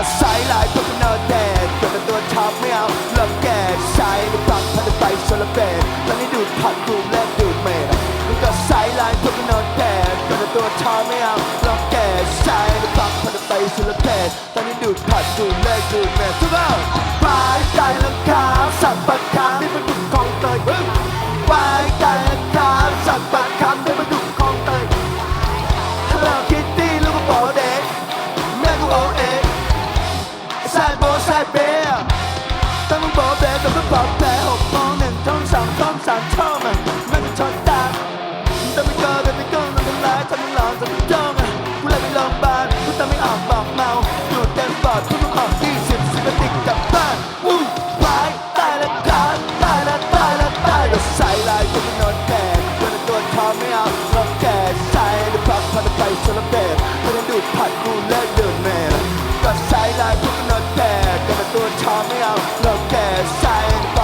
ก็สายลายพวกกันนอนแดดก็เป็นตัวชอบไม่เอาลำแก่ใช้ในปักพันไปโซลาเบนตอนนี้ดูดผัดดูดแลกดูดเมดมันก็สายลายพวกกันนอนแดดก็เป็นตัวชอบไม่เอาลำแก่ใช้ในปักพันไปโซลาเบนตอนนี้ดูดผัดดูดแลกดูดเมดทุกคนปลายใจลำคาสับปะคาที่มันดุดกองเตยปลายใจ บแซดเบียตั้งมึงบอกเบสกับมึงบอกแต่หกโมงหนึ่งช่องสามช่องสามช่องอะแม่งก็ชดตาแต่ไม่เก็แต่ไม่เก็มันเป็นร้ายทำมึงหลอนทำมึงจ้องกูเลยไปโรงพยาบาลกูตามไม่ออกบอกเมาอยู่เต็มปอดกูต้องออกยี่สิบสิบนาทีกลับบ้านวู้วายตายแล้วกันตายแล้วตายแล้วตายแล้วใส่ลายกูเป็นนอนแก่เดินตัวทอไม่เอาลองแก่ใส่หรือพับพันไปโซลาเบตไม่ได้ดูดผัดกูเลิกเดินแม่ เดินตัวท